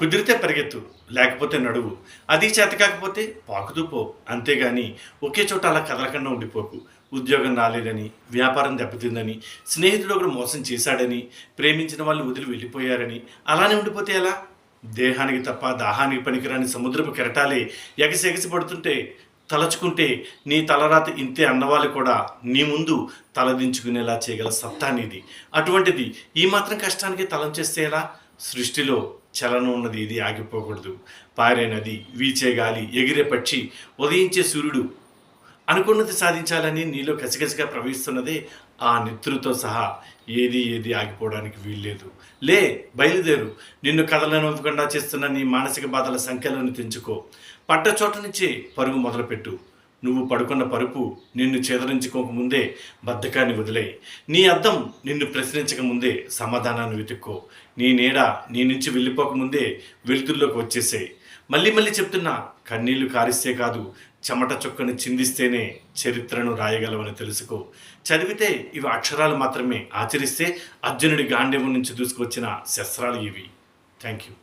కుదిరితే పరిగెత్తు లేకపోతే నడువు. అది చేత కాకపోతే పాకుతూ పో. అంతేగాని ఒకే చోట అలా కదలకుండా ఉండిపోకు. ఉద్యోగం రాలేదని వ్యాపారం దెబ్బతిందని స్నేహితుడు ఒకడు మోసం చేశాడని ప్రేమించిన వాళ్ళు వదిలి వెళ్ళిపోయారని అలానే ఉండిపోతే ఎలా? దేహానికి తప్ప దాహానికి పనికిరాని సముద్రపు కెరటాలే ఎగసి పడుతుంటే తలచుకుంటే నీ తలరాత ఇంతే అన్నవాళ్ళు కూడా నీ ముందు తలదించుకునేలా చేయగల సత్తా అనేది అటువంటిది ఈ మాత్రం కష్టానికి తలం చేస్తే ఎలా? సృష్టిలో చలనం ఉన్నది ఇది ఆగిపోకూడదు. పారే నది వీచే గాలి ఎగిరే పక్షి ఉదయించే సూర్యుడు అనుకున్నది సాధించాలని నీలో కసిగసిగా ప్రవహిస్తున్నదే ఆ నిద్రతో సహా ఏది ఏది ఆగిపోవడానికి వీల్లేదు. లే బయలుదేరు. నిన్ను కదలనివ్వకుండా చేస్తున్న నీ మానసిక బాధల సంఖ్యలను తెంచుకో. పట్ట చోట నుంచే పరుగు మొదలుపెట్టు. నువ్వు పడుకున్న పరుపు నిన్ను చేదరించుకోక ముందే బద్ధకాన్ని వదిలేయి. నీ అద్దం నిన్ను ప్రశ్నించక ముందే సమాధానాన్ని వెతుక్కో. నీ నీడ నీ నుంచి వెళ్ళిపోక ముందే వెలుతుల్లోకి వచ్చేసేయి. మళ్ళీ మళ్ళీ చెప్తున్నా కన్నీళ్ళు కారిస్తే కాదు చెమట చుక్కను చిందిస్తేనే చరిత్రను రాయగలవని తెలుసుకో. చదివితే ఇవి అక్షరాలు మాత్రమే ఆచరిస్తే అర్జునుడి గాంధీవం నుంచి దూసుకొచ్చిన శస్త్రాలు ఇవి. Thank you